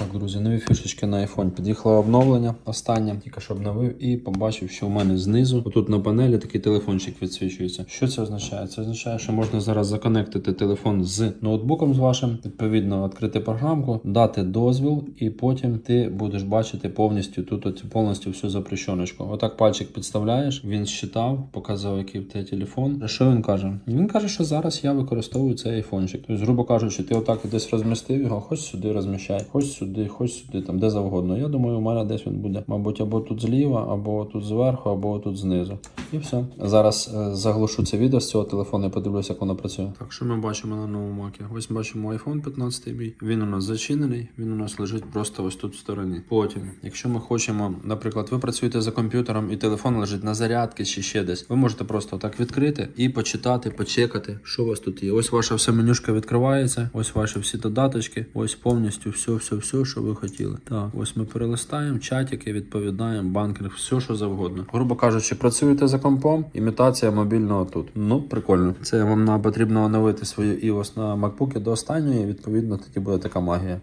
Так, друзі, нові фішечки на iPhone. Під'їхало обновлення останнє, тільки що обновив і побачив, що у мене знизу, отут на панелі такий телефончик відсвічується. Що це означає? Це означає, що можна зараз законектити телефон з ноутбуком з вашим, відповідно, відкрити програмку, дати дозвіл, і потім ти будеш бачити повністю тут от, повністю всю запрещеночку. Отак пальчик підставляєш, він считав, показав, який в тебе телефон. Що він каже? Він каже, що зараз я використовую цей айфончик. Тобто, грубо кажучи, ти отак десь розмістив його, хоч сюди розміщай, хоч сюди, хоч сюди, там де завгодно. Я думаю, у мене десь він буде, мабуть, або тут зліва, або тут зверху, або тут знизу. І все. Зараз е, заглушу це відео з цього телефону і подивлюся, як воно працює. Так, що ми бачимо на новому макі? Ось бачимо iPhone 15 мій. Він у нас зачинений, він у нас лежить просто ось тут в стороні. Потім, якщо ми хочемо, наприклад, ви працюєте за комп'ютером і телефон лежить на зарядці чи ще десь, ви можете просто так відкрити і почитати, почекати, що у вас тут є. Ось ваша вся менюшка відкривається, ось ваші всі додаточки, ось повністю все, все, все, що ви хотіли. Так, ось ми перелистаємо, чатики, відповідаємо, банкінг, все, що завгодно. Грубо кажучи, працюєте за компом, імітація мобільного тут. Ну, прикольно. Це вам на потрібно оновити свою iOS на MacBook до останньої, відповідно, тоді буде така магія.